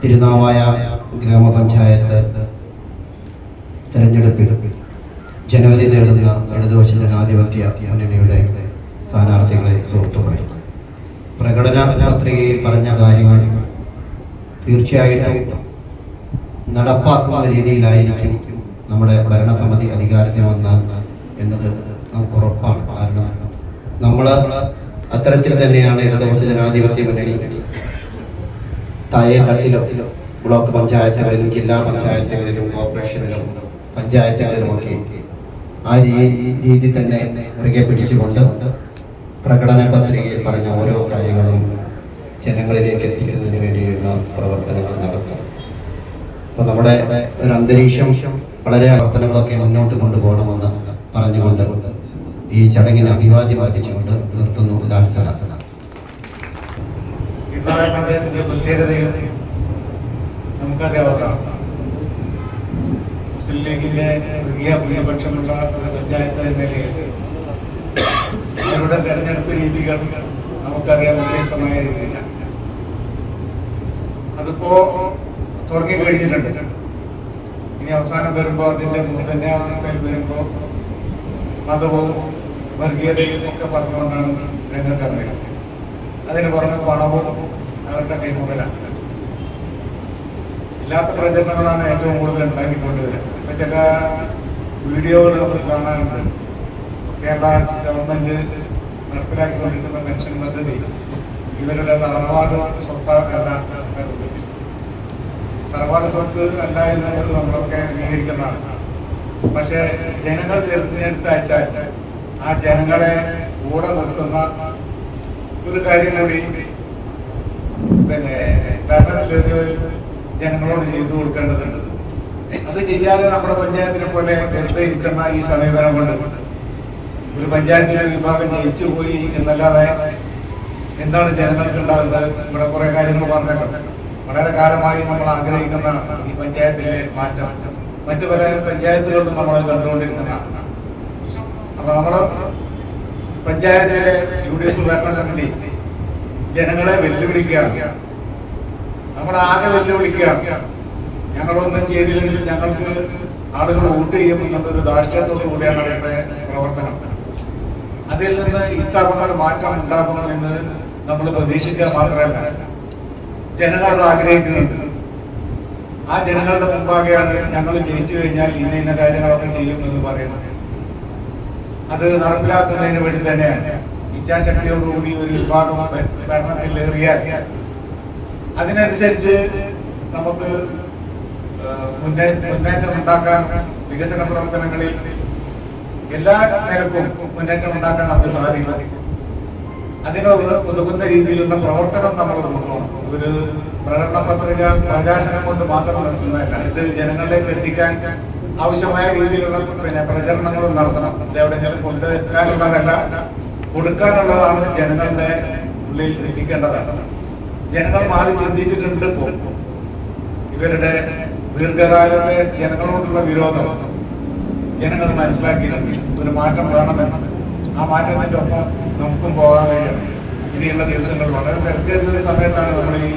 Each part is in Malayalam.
തിരുനാവായ ഗ്രാമപഞ്ചായത്ത് തെരഞ്ഞെടുപ്പിൽ ജനവിധി നേടുന്ന ഇടതുപക്ഷ ജനാധിപത്യ മുന്നണിയുടെ സ്ഥാനാർത്ഥികളെ സുഹൃത്തുക്കളെ പ്രകടന പത്രികയിൽ പറഞ്ഞ കാര്യമായി തീർച്ചയായിട്ടും നടപ്പാക്കുന്ന രീതിയിലായിരിക്കും നമ്മുടെ ഭരണസമിതി അധികാരത്തിൽ വന്നാൽ എന്നത് നമുക്ക് ഉറപ്പാണ്. കാരണം നമ്മൾ അത്തരത്തിൽ തന്നെയാണ് ഇടതുപക്ഷ ജനാധിപത്യ മുന്നണി. താഴെ ബ്ലോക്ക് പഞ്ചായത്തുകളിലും ജില്ലാ പഞ്ചായത്തുകളിലും കോർപ്പറേഷനിലും പഞ്ചായത്തുകളിലുമൊക്കെ ആ രീതി തന്നെ മുറുകെ പിടിച്ചുകൊണ്ട് പ്രകടന പത്രികയിൽ പറഞ്ഞ ഓരോ കാര്യങ്ങളും ജനങ്ങളിലേക്ക് എത്തിക്കുന്നതിന് വേണ്ടിയുള്ള പ്രവർത്തനങ്ങൾ നടത്തും. അപ്പോൾ നമ്മുടെ ഒരു അന്തരീക്ഷം വളരെ പ്രവർത്തനങ്ങളൊക്കെ മുന്നോട്ട് കൊണ്ടുപോകണമെന്ന് പറഞ്ഞുകൊണ്ട് ഈ ചടങ്ങിന് അഭിവാദ്യം അർപ്പിച്ചുകൊണ്ട് നിർത്തുന്നു ഇന്നലെ പഞ്ചായത്തിന്റെ പ്രത്യേകതയും നമുക്കറിയാവുന്നതാണ് മുസ്ലിം ലീഗിന്റെ വലിയ ഭൂരിപക്ഷമുള്ള ഒരു പഞ്ചായത്ത് എന്ന നിലയിൽ അവരുടെ തെരഞ്ഞെടുപ്പ് രീതികൾ നമുക്കറിയാം വ്യത്യസ്തമായ രീതിയിലാണ് അതിപ്പോ തുടങ്ങി കഴിഞ്ഞിട്ടുണ്ട്. ഇനി അവസാനം വരുമ്പോൾ അതിന്റെ മൂർധന്യാവസ്ഥയിൽ വരുമ്പോൾ മതവും വർഗീയതയും ഒക്കെ പറഞ്ഞുകൊണ്ടാണ് രംഗത്ത് ഇറങ്ങുന്നത് അതിന് പുറമെ പണവും അവരുടെ കൈമുതലാണ്. ഇല്ലാത്ത പ്രചരണങ്ങളാണ് ഏറ്റവും കൂടുതൽ ഉണ്ടാക്കിക്കൊണ്ടുവരുന്നത് ഇപ്പൊ ചില വീഡിയോകൾ നമുക്ക് കാണാനുണ്ട്. കേരള ഗവൺമെന്റ് നടപ്പിലാക്കിക്കൊണ്ടിരിക്കുന്ന പെൻഷൻ പദ്ധതി. ഇവരുടെ തറവാട് സ്വത്തല്ല തറവാട് സ്വത്ത് അല്ല എന്നുള്ളത് നമ്മളൊക്കെ അംഗീകരിക്കുന്നതാണ്. പക്ഷേ ജനങ്ങൾ തിരഞ്ഞെടുത്ത അയച്ചാൽ ആ ജനങ്ങളെ കൂടെ നിർത്തുന്ന ഒരു കാര്യം കൂടി പിന്നെ ഭരണത്തിലൊരു ജനങ്ങളോട് ചെയ്തു കൊടുക്കേണ്ടതുണ്ട്. അത് ചെയ്യാതെ നമ്മുടെ പഞ്ചായത്തിനെ പോലെ വെറുതെ ഇരിക്കുന്ന ഈ സമീപനം കൊണ്ട് ഒരു പഞ്ചായത്തിലെ വിഭാഗം ജയിച്ചു പോയി എന്നല്ലാതെ എന്താണ് ജനങ്ങൾക്ക് ഉണ്ടാകുന്നത് ഇവിടെ കുറെ കാര്യങ്ങൾ പറഞ്ഞിട്ടുണ്ട് വളരെ കാലമായി നമ്മൾ ആഗ്രഹിക്കുന്ന ഈ പഞ്ചായത്തിലെ മാറ്റം. മറ്റു പല പഞ്ചായത്തുകളിലും നമ്മൾ കണ്ടുകൊണ്ടിരിക്കുന്നതാണ്. അപ്പൊ നമ്മൾ പഞ്ചായത്തിലെ യു ഡി എഫ് ഭരണ സമിതി ജനങ്ങളെ വെല്ലുവിളിക്കുക. നമ്മളാകെ വെല്ലുവിളിക്കുക. ഞങ്ങളൊന്നും ചെയ്തില്ലെങ്കിൽ ഞങ്ങൾക്ക് ആളുകൾ വോട്ട് ചെയ്യും എന്നുള്ളൊരു കൂടിയാണ് അവരുടെ പ്രവർത്തനം. അതിൽ നിന്ന് ഇത്തവണ ഒരു മാറ്റം ഉണ്ടാകുമെന്ന് നമ്മൾ പ്രതീക്ഷിക്കുക മാത്രമല്ല ജനങ്ങൾ അത് ആഗ്രഹിക്കുന്നുണ്ട്. ആ ജനങ്ങളുടെ മുമ്പാകെയാണ് ഞങ്ങൾ ജയിച്ചു കഴിഞ്ഞാൽ ഇന്ന ഇന്ന കാര്യങ്ങളൊക്കെ ചെയ്യുമെന്ന് പറയുന്നത്. അത് നടപ്പിലാക്കുന്നതിന് വേണ്ടി തന്നെയാണ്. ഇച്ഛാശക്തിയോടുകൂടി ഒരു വിഭാഗം ഭരണത്തിൽ ഏറിയാൽ അതിനനുസരിച്ച് നമുക്ക് മുന്നേറ്റം ഉണ്ടാക്കാൻ വികസന പ്രവർത്തനങ്ങളിൽ എല്ലാ നിലക്കും മുന്നേറ്റം ഉണ്ടാക്കാൻ നമുക്ക് സാധിക്കും. അതിനോട് ഒതുക്കുന്ന രീതിയിലുള്ള പ്രവർത്തനം നമ്മൾ നോക്കണം ഒരു പ്രകടന പത്രിക പ്രകാശനം കൊണ്ട് മാത്രം നടത്തുന്നതല്ല. ഇത് ജനങ്ങളിലേക്ക് എത്തിക്കാൻ ആവശ്യമായ രീതിയിലുള്ള പിന്നെ പ്രചരണങ്ങളും നടത്തണം. ഇത് എവിടെയെങ്കിലും കൊണ്ടുവരാനുള്ളതല്ല കൊടുക്കാനുള്ളതാണ് ജനങ്ങളുടെ ഉള്ളിൽ ലഭിക്കേണ്ടതാണ്. ജനങ്ങൾ മാറി ചിന്തിച്ചിട്ടുണ്ട് ഇവരുടെ ദീർഘകാലത്തെ ജനങ്ങളോടുള്ള വിരോധം ജനങ്ങൾ മനസ്സിലാക്കിയിട്ടുണ്ട്. ഒരു മാറ്റം വേണമെന്ന്. ആ മാറ്റത്തിന്റെ ഒപ്പം നമുക്കും പോകാൻ വേണ്ടി ഇനിയുള്ള ദിവസങ്ങൾ വളരെ തിരക്കേറിയ സമയത്താണ് നമ്മൾ ഈ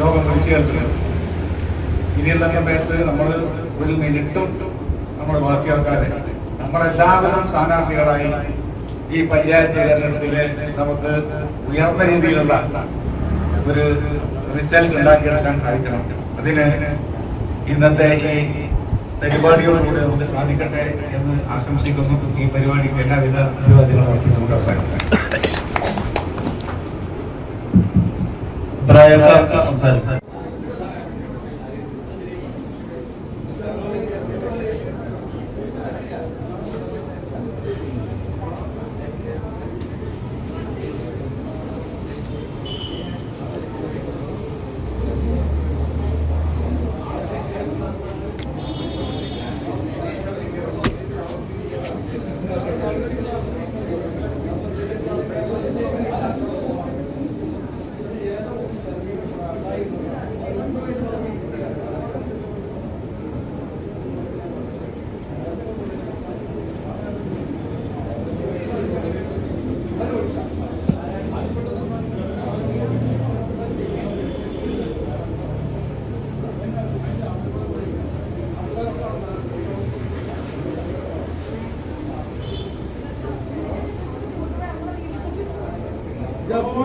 യോഗം വിളിച്ചു ചേർത്തത് ഇനിയുള്ള സമയത്ത് നമ്മൾ ഒരു മിനിറ്റും നമ്മൾ ബാക്കിയാക്കാതെ നമ്മളെല്ലാവരും സ്ഥാനാർത്ഥികളായി ഈ പഞ്ചായത്ത് തെരഞ്ഞെടുപ്പിലെ നമുക്ക് ഉയർന്ന രീതിയിലുള്ള ഒരു റിസൾട്ട് ഉണ്ടാക്കിയെടുക്കാൻ സാധിക്കണം. അതിന് ഇന്നത്തെ ഈ പരിപാടിയോടുകൂടി നമുക്ക് സാധിക്കട്ടെ എന്ന് ആശംസിക്കുന്നു. ഈ പരിപാടിക്ക് എല്ലാവിധ അഭിവാദ്യങ്ങളും നമുക്ക് അവസാനിക്കാം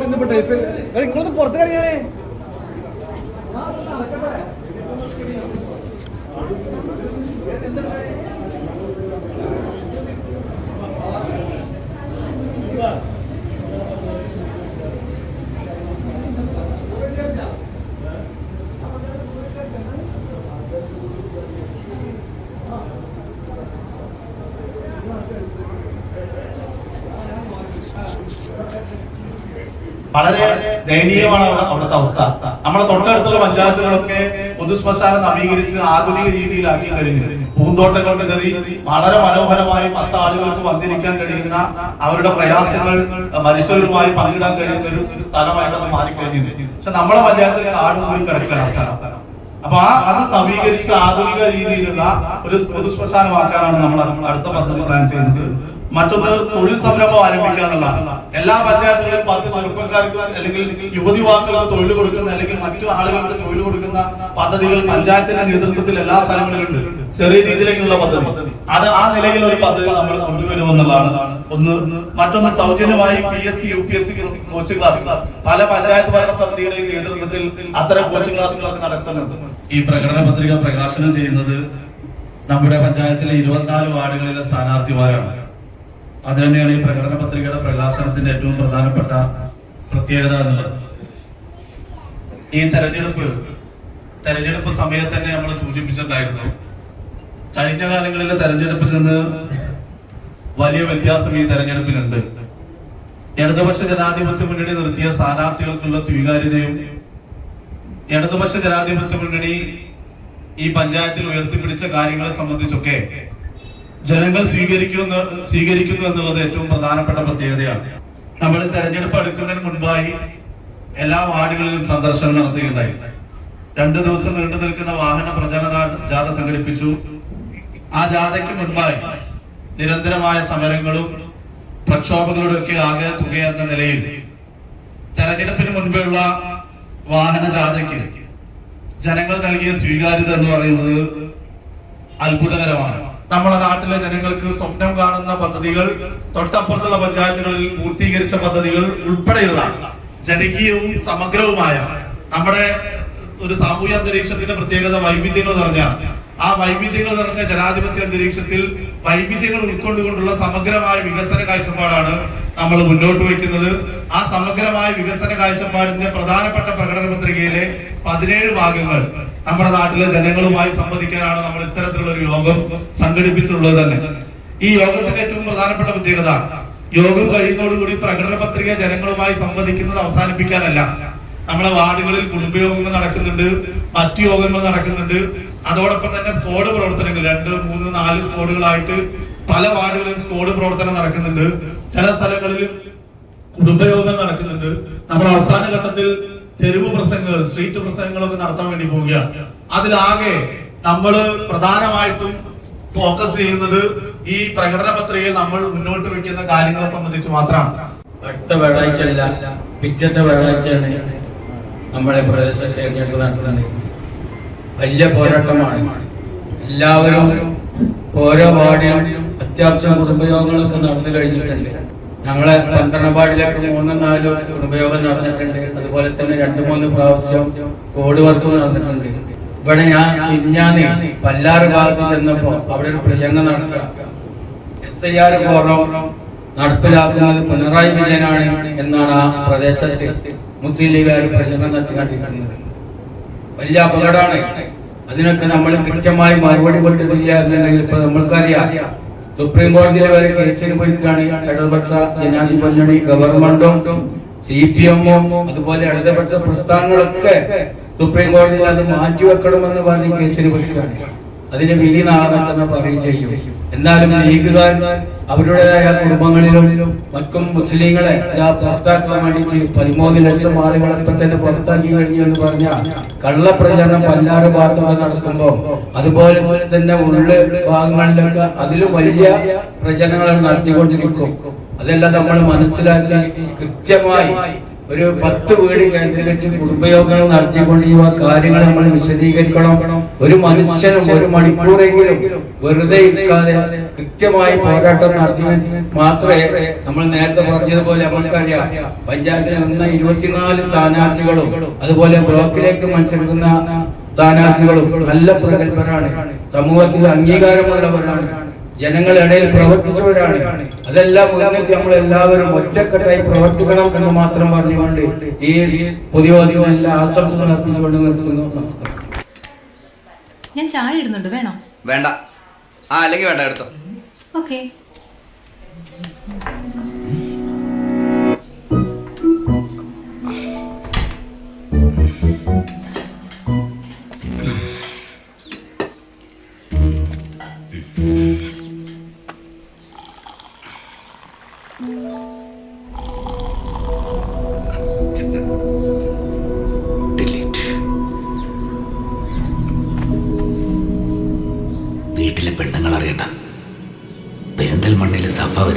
പ്രായക്കാർക്ക് സംസാരിക്കാം നിങ്ങളൊന്ന് പുറത്തിറങ്ങിയാണേ വളരെ ദയനീയമാണ് അവിടെ അവിടുത്തെ അവസ്ഥ. നമ്മളെ തൊട്ടടുത്തുള്ള പഞ്ചായത്തുകളൊക്കെ പൊതുശ്മശാനം നവീകരിച്ച് ആധുനിക രീതിയിലാക്കി കഴിഞ്ഞു. പൂന്തോട്ടങ്ങളുടെ കയറി വളരെ മനോഹരമായി പത്ത് ആളുകൾക്ക് വന്നിരിക്കാൻ കഴിയുന്ന അവരുടെ പ്രയാസങ്ങൾ മരിച്ചവരുമായി പങ്കിടാൻ കഴിയുന്ന ഒരു സ്ഥലമായിട്ട് മാറിക്കഴിഞ്ഞു പക്ഷെ നമ്മളെ പഞ്ചായത്തിൽ കാട് കൂടി കിടക്കുന്ന സ്ഥലം. അപ്പൊ ആ അത് നവീകരിച്ച് ആധുനിക രീതിയിലുള്ള ഒരു പൊതുശ്മശാനമാക്കാനാണ് നമ്മൾ അടുത്ത പദ്ധതി പ്ലാൻ ചെയ്യുന്നത്. മറ്റൊന്ന് തൊഴിൽ സംരംഭം ആരംഭിക്കുക എന്നുള്ളതാണ്. എല്ലാ പഞ്ചായത്തുകളിലും പത്ത് ചെറുപ്പക്കാർക്ക് അല്ലെങ്കിൽ യുവതി തൊഴിൽ കൊടുക്കുന്ന അല്ലെങ്കിൽ മറ്റു ആളുകൾക്ക് തൊഴിൽ കൊടുക്കുന്ന പദ്ധതികൾ പഞ്ചായത്തിന്റെ നേതൃത്വത്തിൽ എല്ലാ സ്ഥലങ്ങളിലും ഉണ്ട് ചെറിയ രീതിയിലേക്കുള്ള പദ്ധതി. അത് ആ നിലയിൽ ഒരു പദ്ധതി നമ്മൾ കൊണ്ടുവരുമെന്നുള്ളതാണ്. ഒന്ന് മറ്റൊന്ന് സൗജന്യമായി P S C U P S C coaching class പല പഞ്ചായത്ത് ഭരണ സമിതിയുടെയും നേതൃത്വത്തിൽ അത്തരം കോച്ചിങ് ക്ലാസ്സുകളൊക്കെ നടത്തുന്നുണ്ട്. ഈ പ്രകടന പത്രിക പ്രകാശനം ചെയ്യുന്നത് നമ്മുടെ പഞ്ചായത്തിലെ ഇരുപത്തിനാല് വാർഡുകളിലെ സ്ഥാനാർത്ഥിമാരാണ്. അത് തന്നെയാണ് ഈ പ്രകടന പത്രികയുടെ പ്രകാശനത്തിന്റെ ഏറ്റവും പ്രധാനപ്പെട്ട പ്രത്യേകത എന്നുള്ളത്. ഈ തെരഞ്ഞെടുപ്പ് തെരഞ്ഞെടുപ്പ് സമയത്ത് തന്നെ നമ്മൾ സൂചിപ്പിച്ചിട്ടുണ്ടായിരുന്നു. കഴിഞ്ഞ കാലങ്ങളിലെ തെരഞ്ഞെടുപ്പിൽ നിന്ന് വലിയ വ്യത്യാസം ഈ തെരഞ്ഞെടുപ്പിനുണ്ട്. ഇടതുപക്ഷ ജനാധിപത്യ മുന്നണി നിർത്തിയ സ്ഥാനാർത്ഥികൾക്കുള്ള സ്വീകാര്യതയും ഇടതുപക്ഷ ജനാധിപത്യ മുന്നണി ഈ പഞ്ചായത്തിൽ ഉയർത്തിപ്പിടിച്ച കാര്യങ്ങളെ സംബന്ധിച്ചൊക്കെ ജനങ്ങൾ സ്വീകരിക്കുന്ന സ്വീകരിക്കുന്നു എന്നുള്ളത് ഏറ്റവും പ്രധാനപ്പെട്ട പ്രത്യേകതയാണ്. നമ്മൾ തെരഞ്ഞെടുപ്പ് എടുക്കുന്നതിന് മുൻപായി എല്ലാ വാർഡുകളിലും സന്ദർശനം നടത്തുകയുണ്ടായി. രണ്ടു ദിവസം നീണ്ടു നിൽക്കുന്ന വാഹന പ്രചരണ ജാഥ സംഘടിപ്പിച്ചു. ആ ജാഥയ്ക്ക് മുൻപായി നിരന്തരമായ സമരങ്ങളും പ്രക്ഷോഭങ്ങളുടെ ഒക്കെ ആകെ തുകയെന്ന നിലയിൽ തെരഞ്ഞെടുപ്പിന് മുൻപുള്ള വാഹന ജാഥയ്ക്ക് ജനങ്ങൾ നൽകിയ സ്വീകാര്യത എന്ന് പറയുന്നത് അത്ഭുതകരമാണ്. നമ്മുടെ നാട്ടിലെ ജനങ്ങൾക്ക് സ്വപ്നം കാണുന്ന പദ്ധതികൾ തൊട്ടപ്പുറത്തുള്ള പഞ്ചായത്തുകളിൽ പൂർത്തീകരിച്ച പദ്ധതികൾ ഉൾപ്പെടെയുള്ള ജനകീയവും സമഗ്രവുമായ നമ്മുടെ ഒരു സാമൂഹ്യ അന്തരീക്ഷത്തിന്റെ പ്രത്യേകത വൈവിധ്യങ്ങൾ നിറഞ്ഞ ആ വൈവിധ്യങ്ങൾ നിറഞ്ഞ ജനാധിപത്യ അന്തരീക്ഷത്തിൽ വൈവിധ്യങ്ങൾ ഉൾക്കൊണ്ടുകൊണ്ടുള്ള സമഗ്രമായ വികസന കാഴ്ചപ്പാടാണ് നമ്മൾ മുന്നോട്ട് വയ്ക്കുന്നത്. ആ സമഗ്രമായ വികസന കാഴ്ചപ്പാടിന്റെ പ്രധാനപ്പെട്ട പ്രകടന പത്രികയിലെ പതിനേഴ് ഭാഗങ്ങൾ നമ്മുടെ നാട്ടിലെ ജനങ്ങളുമായി സംവദിക്കാനാണ് നമ്മൾ ഇത്തരത്തിലുള്ള ഒരു യോഗം സംഘടിപ്പിച്ചിട്ടുള്ളത് തന്നെ. ഈ യോഗത്തിന്റെ ഏറ്റവും പ്രധാനപ്പെട്ട പ്രത്യേകത യോഗം കഴിയുന്നതോടുകൂടി പ്രകടന പത്രിക ജനങ്ങളുമായി സംവദിക്കുന്നത് അവസാനിപ്പിക്കാനല്ല. നമ്മളെ വാർഡുകളിൽ കുടുംബയോഗങ്ങൾ നടക്കുന്നുണ്ട് മറ്റു യോഗങ്ങൾ നടക്കുന്നുണ്ട്. അതോടൊപ്പം തന്നെ സ്ക്വാഡ് പ്രവർത്തനങ്ങൾ രണ്ട് മൂന്ന് നാല് സ്ക്വാഡുകളായിട്ട് പല വാർഡുകളിലും സ്ക്വാഡ് പ്രവർത്തനം നടക്കുന്നുണ്ട്. ചില സ്ഥലങ്ങളിൽ കുടുംബയോഗം നടക്കുന്നുണ്ട്. നമ്മൾ അവസാന ഘട്ടത്തിൽ തെരുവ് പ്രസംഗങ്ങൾ സ്ട്രീറ്റ് പ്രസംഗങ്ങളൊക്കെ നടത്താൻ വേണ്ടി പോവുകയാണ് അതിലാകെ നമ്മൾ പ്രധാനമായിട്ടും ഫോക്കസ് ചെയ്യുന്നത് ഈ പ്രകടന പത്രികയിൽ നമ്മൾ മുന്നോട്ട് വെക്കുന്ന കാര്യങ്ങളെ സംബന്ധിച്ച് മാത്രമാണ്. അടുത്ത വ്യാഴാഴ്ച അല്ല പിറ്റത്തെ വ്യാഴാഴ്ചയാണ് നമ്മുടെ പ്രദേശത്തെ തെരഞ്ഞെടുപ്പ് നടത്തുന്നത്. വലിയ പോരാട്ടമാണ്. എല്ലാവരും ഓരോ വാർഡിലും അത്യാവശ്യം കുടുംബയോഗങ്ങളൊക്കെ നടന്നു കഴിഞ്ഞിട്ടുണ്ട്. ഞങ്ങളെ പന്ത്രണ്ട് വാർഡിലൊക്കെ മൂന്നും നാലും കുടുംബയോഗം നടന്നിട്ടുണ്ട്. അതുപോലെ തന്നെ രണ്ട് മൂന്ന് പ്രാവശ്യം കോഡ് വർക്ക് നടന്നിട്ടുണ്ട്. ഇവിടെ ഞാൻ ഇഞ്ഞാന്ന് പല്ലാറ് ഭാഗത്ത് ചെന്നപ്പോ അവിടെ ഒരു പ്രചരണം നടത്തുക എസ് ഐ ആർ ഫോറം നടപ്പിലാക്കുന്നത് പിണറായി വിജയനാണ് എന്നാണ് ആ പ്രദേശത്ത് മുസ്ലിം ലീഗുകാർ പ്രചരണം നടത്തി നടത്തിക്കൊണ്ടിരിക്കുന്നത്. വലിയ അപകടമാണ്. അതിനൊക്കെ നമ്മൾ കൃത്യമായി മറുപടി കൊടുത്തിട്ടില്ല എന്നുണ്ടെങ്കിൽ ഇപ്പൊ നമ്മൾക്കറിയാം. സുപ്രീം കോടതിയിലെ വരെ കേസിന് പോയിക്കാണ് ഇടതുപക്ഷ ജനാധിപത്യ മുന്നണി ഗവൺമെന്റും സി പി എമ്മും അതുപോലെ ഇടതുപക്ഷ പ്രസ്ഥാനങ്ങളൊക്കെ സുപ്രീം കോടതിയിൽ അത് മാറ്റിവെക്കണമെന്ന് പറഞ്ഞ് കേസിന് പോയിക്കാണ് അതിന്റെ വിധി നാളെ മറ്റന്ന് പറയുകയും ചെയ്യും. എന്നാലും ലീഗുകാർ അവരുടേതായ കുടുംബങ്ങളിലും മറ്റും മുസ്ലിങ്ങളെ പുറത്താക്കാൻ വേണ്ടിയിട്ട് പതിമൂന്ന് ലക്ഷം ആളുകളെ ഇപ്പൊ തന്നെ പുറത്താക്കി കഴിഞ്ഞു എന്ന് പറഞ്ഞ കള്ളപ്രചരണം പല്ലാറ് ഭാഗത്തോടെ നടക്കുമ്പോ അതുപോലെ തന്നെ ഉള്ളു ഭാഗങ്ങളിലൊക്കെ അതിലും വലിയ പ്രചരണങ്ങൾ നടത്തിക്കൊണ്ടിരിക്കും. അതെല്ലാം നമ്മൾ മനസ്സിലാക്കി കൃത്യമായി ഒരു പത്ത് വീട് കേന്ദ്രീകരിച്ച് കുടുംബയോഗങ്ങൾ നടത്തിക്കൊണ്ട് ഈ കാര്യങ്ങൾ നമ്മൾ വിശദീകരിക്കണം. ഒരു മനുഷ്യനും ഒരു മണിക്കൂറെങ്കിലും വെറുതെ ഇരിക്കാതെ കൃത്യമായി പോരാട്ടം നടത്തി മാത്രമേ നമ്മൾ നേരത്തെ പറഞ്ഞതുപോലെ നമുക്കറിയാം. പഞ്ചായത്തിൽ നിന്ന് ഇരുപത്തിനാല് സ്ഥാനാർത്ഥികളും അതുപോലെ ബ്ലോക്കിലേക്ക് മത്സരിക്കുന്ന സ്ഥാനാർത്ഥികളും നല്ല പ്രഗത്ഭരാണ്. സമൂഹത്തിൽ അംഗീകാരമുള്ളവരാണ്. ജനങ്ങളിടയിൽ പ്രവർത്തിച്ചവരാണ്. അതെല്ലാം മുന്നിട്ട് നമ്മൾ എല്ലാവരും ഒറ്റക്കെട്ടായി പ്രവർത്തിക്കണം എന്ന് മാത്രം പറഞ്ഞുകൊണ്ട് ഈ പുതിയ എല്ലാ ആശംസ അർപ്പിച്ചുകൊണ്ട് നിർത്തുന്നു. നമസ്കാരം. ഞാൻ ചായ ഇടുന്നുണ്ട് വേണോ? വേണ്ട. ആ അല്ലെങ്കിൽ വേണ്ട എടുത്തോ. Okay.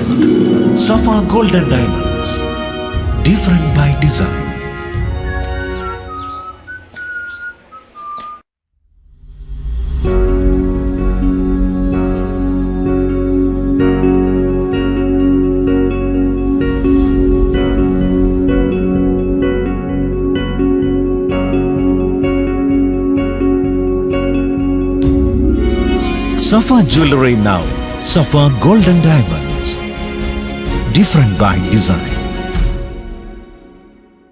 diamond. Safa Golden Diamonds. Different by design. Safa Jewelry now. Safa Golden Diamond. Different by design.